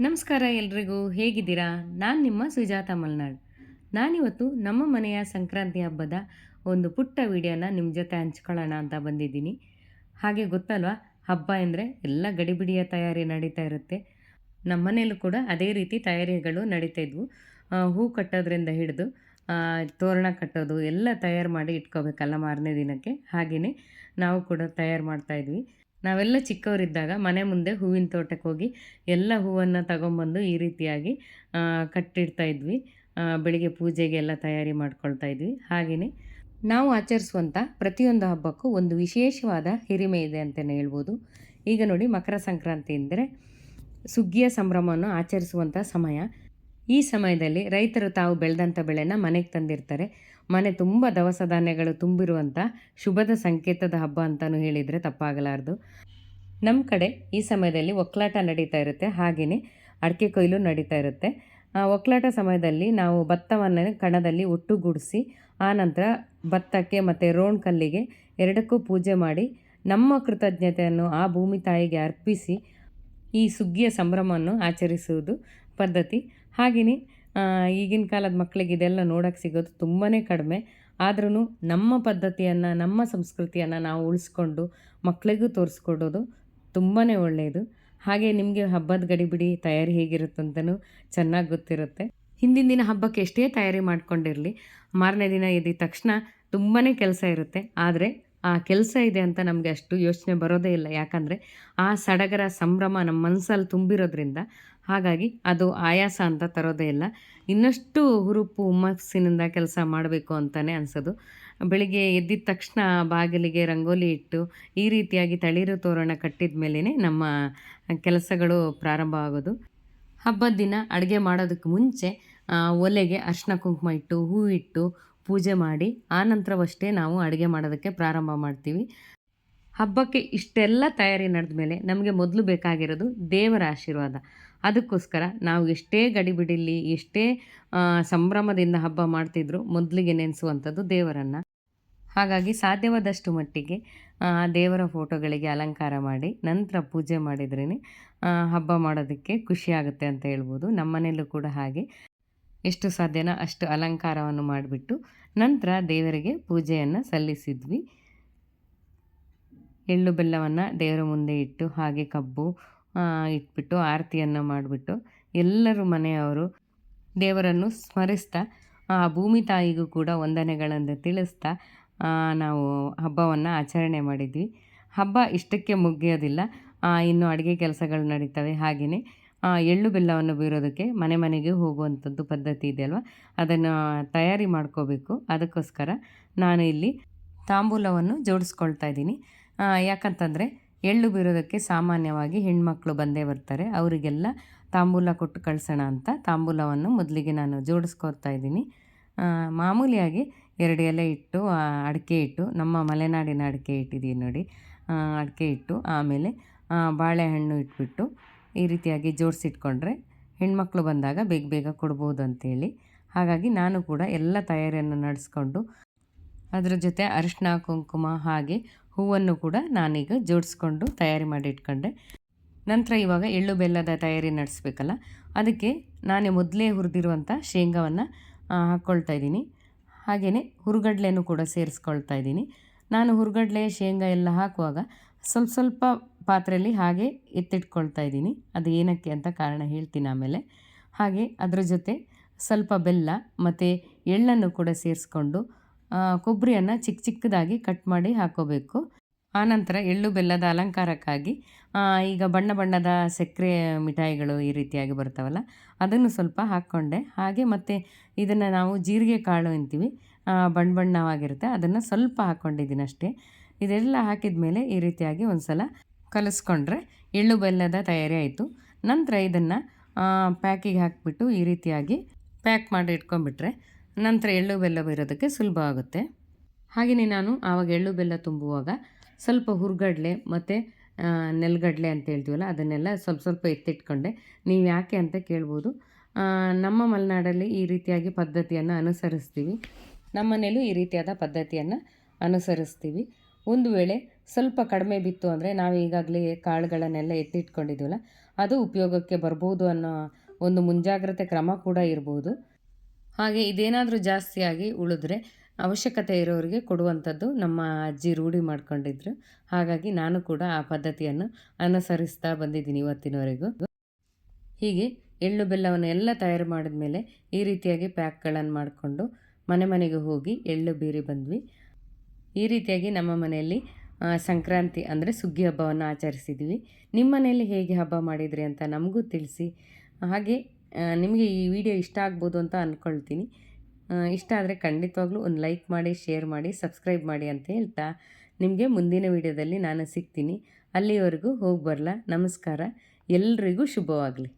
ನಮಸ್ಕಾರ ಎಲ್ರಿಗೂ, ಹೇಗಿದ್ದೀರಾ? ನಾನು ನಿಮ್ಮ ಸುಜಾತ ಮಲ್ನಾಡ್. ನಾನಿವತ್ತು ನಮ್ಮ ಮನೆಯ ಸಂಕ್ರಾಂತಿ ಹಬ್ಬದ ಒಂದು ಪುಟ್ಟ ವಿಡಿಯೋನ ನಿಮ್ಮ ಜೊತೆ ಹಂಚ್ಕೊಳ್ಳೋಣ ಅಂತ ಬಂದಿದ್ದೀನಿ. ಹಾಗೆ ಗೊತ್ತಲ್ವಾ, ಹಬ್ಬ ಎಂದರೆ ಎಲ್ಲ ಗಡಿಬಿಡಿಯ ತಯಾರಿ ನಡೀತಾ ಇರುತ್ತೆ. ನಮ್ಮ ಮನೆಯಲ್ಲೂ ಕೂಡ ಅದೇ ರೀತಿ ತಯಾರಿಗಳು ನಡೀತಾ ಇದ್ವು. ಹೂ ಕಟ್ಟೋದ್ರಿಂದ ಹಿಡಿದು ತೋರಣ ಕಟ್ಟೋದು ಎಲ್ಲ ತಯಾರು ಮಾಡಿ ಇಟ್ಕೋಬೇಕಲ್ಲ ಮಾರನೇ ದಿನಕ್ಕೆ. ಹಾಗೆಯೇ ನಾವು ಕೂಡ ತಯಾರು ಮಾಡ್ತಾ ಇದ್ವಿ. ನಾವೆಲ್ಲ ಚಿಕ್ಕವರಿದ್ದಾಗ ಮನೆ ಮುಂದೆ ಹೂವಿನ ತೋಟಕ್ಕೆ ಹೋಗಿ ಎಲ್ಲ ಹೂವನ್ನು ತಗೊಂಬಂದು ಈ ರೀತಿಯಾಗಿ ಕಟ್ಟಿಡ್ತಾ ಇದ್ವಿ. ಬೆಳಿಗ್ಗೆ ಪೂಜೆಗೆ ಎಲ್ಲ ತಯಾರಿ ಮಾಡ್ಕೊಳ್ತಾ ಇದ್ವಿ. ಹಾಗೆಯೇ ನಾವು ಆಚರಿಸುವಂಥ ಪ್ರತಿಯೊಂದು ಹಬ್ಬಕ್ಕೂ ಒಂದು ವಿಶೇಷವಾದ ಹಿರಿಮೆ ಇದೆ ಅಂತಲೇ ಹೇಳ್ಬೋದು. ಈಗ ನೋಡಿ ಮಕರ ಸಂಕ್ರಾಂತಿ ಅಂದರೆ ಸುಗ್ಗಿಯ ಸಂಭ್ರಮವನ್ನು ಆಚರಿಸುವಂಥ ಸಮಯ. ಈ ಸಮಯದಲ್ಲಿ ರೈತರು ತಾವು ಬೆಳೆದಂಥ ಬೆಳೆನ ಮನೆಗೆ ತಂದಿರ್ತಾರೆ. ಮನೆ ತುಂಬ ದವಸ ಧಾನ್ಯಗಳು ತುಂಬಿರುವಂಥ ಶುಭದ ಸಂಕೇತದ ಹಬ್ಬ ಅಂತಲೂ ಹೇಳಿದರೆ ತಪ್ಪಾಗಲಾರದು. ನಮ್ಮ ಕಡೆ ಈ ಸಮಯದಲ್ಲಿ ಒಕ್ಕಲಾಟ ನಡೀತಾ ಇರುತ್ತೆ. ಹಾಗೆಯೇ ಅಡಿಕೆ ಕೊಯ್ಲು ನಡೀತಾ ಇರುತ್ತೆ. ಒಕ್ಕಲಾಟ ಸಮಯದಲ್ಲಿ ನಾವು ಭತ್ತವನ್ನು ಕಣದಲ್ಲಿ ಒಟ್ಟುಗೂಡಿಸಿ ಆನಂತರ ಭತ್ತಕ್ಕೆ ಮತ್ತು ರೋಣ್ ಕಲ್ಲಿಗೆ ಎರಡಕ್ಕೂ ಪೂಜೆ ಮಾಡಿ, ನಮ್ಮ ಕೃತಜ್ಞತೆಯನ್ನು ಆ ಭೂಮಿ ತಾಯಿಗೆ ಅರ್ಪಿಸಿ ಈ ಸುಗ್ಗಿಯ ಸಂಭ್ರಮವನ್ನು ಆಚರಿಸುವುದು ಪದ್ಧತಿ. ಹಾಗೆಯೇ ಈಗಿನ ಕಾಲದ ಮಕ್ಕಳಿಗೆ ಇದೆಲ್ಲ ನೋಡೋಕೆ ಸಿಗೋದು ತುಂಬಾ ಕಡಿಮೆ. ಆದ್ರೂ ನಮ್ಮ ಪದ್ಧತಿಯನ್ನು, ನಮ್ಮ ಸಂಸ್ಕೃತಿಯನ್ನು ನಾವು ಉಳಿಸ್ಕೊಂಡು ಮಕ್ಕಳಿಗೂ ತೋರಿಸ್ಕೊಡೋದು ತುಂಬಾ ಒಳ್ಳೆಯದು. ಹಾಗೆ ನಿಮಗೆ ಹಬ್ಬದ ಗಡಿಬಿಡಿ ತಯಾರಿ ಹೇಗಿರುತ್ತಂತನೂ ಚೆನ್ನಾಗಿ ಗೊತ್ತಿರುತ್ತೆ. ಹಿಂದಿನ ದಿನ ಹಬ್ಬಕ್ಕೆ ಎಷ್ಟೇ ತಯಾರಿ ಮಾಡ್ಕೊಂಡಿರಲಿ, ಮಾರನೇ ದಿನ ಎದ್ದ ತಕ್ಷಣ ತುಂಬಾ ಕೆಲಸ ಇರುತ್ತೆ. ಆದರೆ ಆ ಕೆಲಸ ಇದೆ ಅಂತ ನಮಗೆ ಅಷ್ಟು ಯೋಚನೆ ಬರೋದೇ ಇಲ್ಲ. ಯಾಕಂದರೆ ಆ ಸಡಗರ ಸಂಭ್ರಮ ನಮ್ಮ ಮನಸ್ಸಲ್ಲಿ ತುಂಬಿರೋದ್ರಿಂದ ಹಾಗಾಗಿ ಅದು ಆಯಾಸ ಅಂತ ತರೋದೇ ಇಲ್ಲ. ಇನ್ನಷ್ಟು ಹುರುಪು ಹುಮ್ಮಸ್ಸಿನಿಂದ ಕೆಲಸ ಮಾಡಬೇಕು ಅಂತಲೇ ಅನಿಸೋದು. ಬೆಳಿಗ್ಗೆ ಎದ್ದಿದ ತಕ್ಷಣ ಬಾಗಿಲಿಗೆ ರಂಗೋಲಿ ಇಟ್ಟು ಈ ರೀತಿಯಾಗಿ ತಳಿರು ತೋರಣ ಕಟ್ಟಿದ ಮೇಲೇ ನಮ್ಮ ಕೆಲಸಗಳು ಪ್ರಾರಂಭ ಆಗೋದು. ಹಬ್ಬದ ದಿನ ಅಡುಗೆ ಮಾಡೋದಕ್ಕೆ ಮುಂಚೆ ಒಲೆಗೆ ಅರ್ಶಿನ ಕುಂಕುಮ ಇಟ್ಟು, ಹೂ ಇಟ್ಟು ಪೂಜೆ ಮಾಡಿ ಆ ನಂತರವಷ್ಟೇ ನಾವು ಅಡುಗೆ ಮಾಡೋದಕ್ಕೆ ಪ್ರಾರಂಭ ಮಾಡ್ತೀವಿ. ಹಬ್ಬಕ್ಕೆ ಇಷ್ಟೆಲ್ಲ ತಯಾರಿ ನಡೆದ ಮೇಲೆ ನಮಗೆ ಮೊದಲು ಬೇಕಾಗಿರೋದು ದೇವರ ಆಶೀರ್ವಾದ. ಅದಕ್ಕೋಸ್ಕರ ನಾವು ಎಷ್ಟೇ ಗಡಿಬಿಡಿಲಿ, ಎಷ್ಟೇ ಸಂಭ್ರಮದಿಂದ ಹಬ್ಬ ಮಾಡ್ತಿದ್ರು ಮೊದಲಿಗೆ ನೆನೆಸುವಂಥದ್ದು ದೇವರನ್ನು. ಹಾಗಾಗಿ ಸಾಧ್ಯವಾದಷ್ಟು ಮಟ್ಟಿಗೆ ದೇವರ ಫೋಟೋಗಳಿಗೆ ಅಲಂಕಾರ ಮಾಡಿ, ನಂತರ ಪೂಜೆ ಮಾಡಿದ್ರೇ ಹಬ್ಬ ಮಾಡೋದಕ್ಕೆ ಖುಷಿಯಾಗುತ್ತೆ ಅಂತ ಹೇಳ್ಬೋದು. ನಮ್ಮ ಮನೆಯಲ್ಲೂ ಕೂಡ ಹಾಗೆ. ಎಷ್ಟು ಸಾಧ್ಯನೋ ಅಷ್ಟು ಅಲಂಕಾರವನ್ನು ಮಾಡಿಬಿಟ್ಟು ನಂತರ ದೇವರಿಗೆ ಪೂಜೆಯನ್ನು ಸಲ್ಲಿಸಿದ್ವಿ. ಎಳ್ಳು ಬೆಲ್ಲವನ್ನು ದೇವರ ಮುಂದೆ ಇಟ್ಟು ಹಾಗೆ ಕಬ್ಬು ಇಟ್ಬಿಟ್ಟು ಆರತಿಯನ್ನು ಮಾಡಿಬಿಟ್ಟು ಎಲ್ಲರೂ ಮನೆಯವರು ದೇವರನ್ನು ಸ್ಮರಿಸ್ತಾ, ಆ, ಭೂಮಿ ತಾಯಿಗೂ ಕೂಡ ವಂದನೆಗಳನ್ನು ತಿಳಿಸ್ತಾ ನಾವು ಹಬ್ಬವನ್ನು ಆಚರಣೆ ಮಾಡಿದ್ವಿ. ಹಬ್ಬ ಇಷ್ಟಕ್ಕೆ ಮುಗಿಯೋದಿಲ್ಲ. ಇನ್ನೂ ಅಡುಗೆ ಕೆಲಸಗಳು ನಡೀತವೆ ಹಾಗೆಯೇ. ಎಳ್ಳು ಬೆಲ್ಲವನ್ನು ಬೀರೋದಕ್ಕೆ ಮನೆ ಮನೆಗೆ ಹೋಗುವಂಥದ್ದು ಪದ್ಧತಿ ಇದೆ ಅಲ್ವಾ? ಅದನ್ನು ತಯಾರಿ ಮಾಡ್ಕೋಬೇಕು. ಅದಕ್ಕೋಸ್ಕರ ನಾನು ಇಲ್ಲಿ ತಾಂಬೂಲವನ್ನು ಜೋಡಿಸ್ಕೊಳ್ತಾ ಇದ್ದೀನಿ. ಯಾಕಂತಂದರೆ ಎಳ್ಳು ಬೀರೋದಕ್ಕೆ ಸಾಮಾನ್ಯವಾಗಿ ಹೆಣ್ಮಕ್ಳು ಬಂದೇ ಬರ್ತಾರೆ. ಅವರಿಗೆಲ್ಲ ತಾಂಬೂಲ ಕೊಟ್ಟು ಕಳಿಸೋಣ ಅಂತ ತಾಂಬೂಲವನ್ನು ಮೊದಲಿಗೆ ನಾನು ಜೋಡಿಸ್ಕೊಳ್ತಾ ಇದ್ದೀನಿ. ಮಾಮೂಲಿಯಾಗಿ ಎರಡು ಎಲೆ ಇಟ್ಟು ಅಡಿಕೆ ಇಟ್ಟು, ನಮ್ಮ ಮಲೆನಾಡಿನ ಅಡಿಕೆ ಇಟ್ಟಿದ್ದೀನಿ ನೋಡಿ. ಅಡಿಕೆ ಇಟ್ಟು, ಆಮೇಲೆ ಬಾಳೆಹಣ್ಣು ಇಟ್ಬಿಟ್ಟು ಈ ರೀತಿಯಾಗಿ ಜೋಡಿಸಿಟ್ಕೊಂಡ್ರೆ ಹೆಣ್ಮಕ್ಳು ಬಂದಾಗ ಬೇಗ ಬೇಗ ಕೊಡ್ಬೋದು ಅಂತೇಳಿ ಹಾಗಾಗಿ ನಾನು ಕೂಡ ಎಲ್ಲ ತಯಾರಿಯನ್ನು ನಡೆಸ್ಕೊಂಡು ಅದರ ಜೊತೆ ಅರಿಶಿನ ಕುಂಕುಮ ಹಾಗೆ ಹೂವನ್ನು ಕೂಡ ನಾನೀಗ ಜೋಡಿಸ್ಕೊಂಡು ತಯಾರಿ ಮಾಡಿ ಇಟ್ಕೊಂಡೆ. ನಂತರ ಇವಾಗ ಎಳ್ಳು ಬೆಲ್ಲದ ತಯಾರಿ ನಡೆಸ್ಬೇಕಲ್ಲ, ಅದಕ್ಕೆ ನಾನೇ ಮೊದಲೇ ಹುರಿದಿರುವಂಥ ಶೇಂಗಾವನ್ನು ಹಾಕ್ಕೊಳ್ತಾ ಇದ್ದೀನಿ. ಹಾಗೆಯೇ ಹುರುಗಡ್ಲೆನೂ ಕೂಡ ಸೇರಿಸ್ಕೊಳ್ತಾ ಇದ್ದೀನಿ. ನಾನು ಹುರುಗಡ್ಲೆ, ಶೇಂಗಾ ಎಲ್ಲ ಹಾಕುವಾಗ ಸ್ವಲ್ಪ ಸ್ವಲ್ಪ ಪಾತ್ರೆಯಲ್ಲಿ ಹಾಗೆ ಎತ್ತಿಟ್ಕೊಳ್ತಾ ಇದ್ದೀನಿ. ಅದು ಏನಕ್ಕೆ ಅಂತ ಕಾರಣ ಹೇಳ್ತೀನಿ ಆಮೇಲೆ. ಹಾಗೆ ಅದರ ಜೊತೆ ಸ್ವಲ್ಪ ಬೆಲ್ಲ ಮತ್ತು ಎಳ್ಳನ್ನು ಕೂಡ ಸೇರಿಸ್ಕೊಂಡು ಕೊಬ್ಬರಿಯನ್ನು ಚಿಕ್ಕ ಚಿಕ್ಕದಾಗಿ ಕಟ್ ಮಾಡಿ ಹಾಕೋಬೇಕು. ಆನಂತರ ಎಳ್ಳು ಬೆಲ್ಲದ ಅಲಂಕಾರಕ್ಕಾಗಿ ಈಗ ಬಣ್ಣ ಬಣ್ಣದ ಸಕ್ಕರೆ ಮಿಠಾಯಿಗಳು ಈ ರೀತಿಯಾಗಿ ಬರ್ತಾವಲ್ಲ, ಅದನ್ನು ಸ್ವಲ್ಪ ಹಾಕ್ಕೊಂಡೆ. ಹಾಗೆ ಮತ್ತು ಇದನ್ನು ನಾವು ಜೀರಿಗೆ ಕಾಳು ಅಂತೀವಿ ಬಣ್ಣ ಬಣ್ಣವಾಗಿರುತ್ತೆ, ಅದನ್ನು ಸ್ವಲ್ಪ ಹಾಕ್ಕೊಂಡಿದ್ದೀನಿ ಅಷ್ಟೇ ಇದೆಲ್ಲ ಹಾಕಿದ ಮೇಲೆ ಈ ರೀತಿಯಾಗಿ ಒಂದು ಸಲ ಕಲಿಸ್ಕೊಂಡ್ರೆ ಎಳ್ಳು ಬೆಲ್ಲದ ತಯಾರಿ ಆಯಿತು. ನಂತರ ಇದನ್ನು ಪ್ಯಾಕಿಗೆ ಹಾಕಿಬಿಟ್ಟು ಈ ರೀತಿಯಾಗಿ ಪ್ಯಾಕ್ ಮಾಡಿ ಇಟ್ಕೊಂಡ್ಬಿಟ್ರೆ ನಂತರ ಎಳ್ಳು ಬೆಲ್ಲ ಬರೋದಕ್ಕೆ ಸುಲಭ ಆಗುತ್ತೆ. ಹಾಗೆಯೇ ನಾನು ಆವಾಗ ಎಳ್ಳು ಬೆಲ್ಲ ತುಂಬುವಾಗ ಸ್ವಲ್ಪ ಹುರ್ಗಡ್ಲೆ ಮತ್ತು ನೆಲಗಡಲೆ ಅಂತ ಹೇಳ್ತೀವಲ್ಲ, ಅದನ್ನೆಲ್ಲ ಸ್ವಲ್ಪ ಸ್ವಲ್ಪ ಎತ್ತಿಟ್ಕೊಂಡೆ. ನೀವು ಯಾಕೆ ಅಂತ ಕೇಳ್ಬೋದು. ನಮ್ಮ ಮಲೆನಾಡಲ್ಲಿ ಈ ರೀತಿಯಾಗಿ ಪದ್ಧತಿಯನ್ನು ಅನುಸರಿಸ್ತೀವಿ. ನಮ್ಮನೇಲೂ ಈ ರೀತಿಯಾದ ಪದ್ಧತಿಯನ್ನು ಅನುಸರಿಸ್ತೀವಿ. ಒಂದು ವೇಳೆ ಸ್ವಲ್ಪ ಕಡಿಮೆ ಬಿತ್ತು ಅಂದರೆ ನಾವು ಈಗಾಗಲೇ ಕಾಳುಗಳನ್ನೆಲ್ಲ ಎತ್ತಿಟ್ಕೊಂಡಿದ್ದೀವಲ್ಲ, ಅದು ಉಪಯೋಗಕ್ಕೆ ಬರ್ಬೋದು ಅನ್ನೋ ಒಂದು ಮುಂಜಾಗ್ರತೆ ಕ್ರಮ ಕೂಡ ಇರ್ಬೋದು. ಹಾಗೆ ಇದೇನಾದರೂ ಜಾಸ್ತಿಯಾಗಿ ಉಳಿದ್ರೆ ಅವಶ್ಯಕತೆ ಇರೋರಿಗೆ ಕೊಡುವಂಥದ್ದು ನಮ್ಮ ಅಜ್ಜಿ ರೂಢಿ ಮಾಡ್ಕೊಂಡಿದ್ರು. ಹಾಗಾಗಿ ನಾನು ಕೂಡ ಆ ಪದ್ಧತಿಯನ್ನು ಅನುಸರಿಸ್ತಾ ಬಂದಿದ್ದೀನಿ ಇವತ್ತಿನವರೆಗೂ. ಹೀಗೆ ಎಳ್ಳು ಬೆಲ್ಲವನ್ನು ಎಲ್ಲ ತಯಾರು ಮಾಡಿದ ಮೇಲೆ ಈ ರೀತಿಯಾಗಿ ಪ್ಯಾಕ್ಗಳನ್ನು ಮಾಡಿಕೊಂಡು ಮನೆ ಮನೆಗೆ ಹೋಗಿ ಎಳ್ಳು ಬೀರಿ ಬಂದ್ವಿ. ಈ ರೀತಿಯಾಗಿ ನಮ್ಮ ಮನೆಯಲ್ಲಿ ಸಂಕ್ರಾಂತಿ ಅಂದರೆ ಸುಗ್ಗಿ ಹಬ್ಬವನ್ನು ಆಚರಿಸಿದ್ವಿ. ನಿಮ್ಮ ಮನೆಯಲ್ಲಿ ಹೇಗೆ ಹಬ್ಬ ಮಾಡಿದ್ರಿ ಅಂತ ನಮಗೂ ತಿಳಿಸಿ. ಹಾಗೆ ನಿಮಗೆ ಈ ವಿಡಿಯೋ ಇಷ್ಟ ಆಗ್ಬೋದು ಅಂತ ಅಂದ್ಕೊಳ್ತೀನಿ ಇಷ್ಟ ಆದರೆ ಖಂಡಿತವಾಗ್ಲೂ ಒಂದು ಲೈಕ್ ಮಾಡಿ, ಶೇರ್ ಮಾಡಿ, ಸಬ್ಸ್ಕ್ರೈಬ್ ಮಾಡಿ ಅಂತ ಹೇಳ್ತಾ ನಿಮಗೆ ಮುಂದಿನ ವಿಡಿಯೋದಲ್ಲಿ ನಾನು ಸಿಗ್ತೀನಿ. ಅಲ್ಲಿವರೆಗೂ ಹೋಗಿ ಬರಲ? ನಮಸ್ಕಾರ. ಎಲ್ರಿಗೂ ಶುಭವಾಗಲಿ.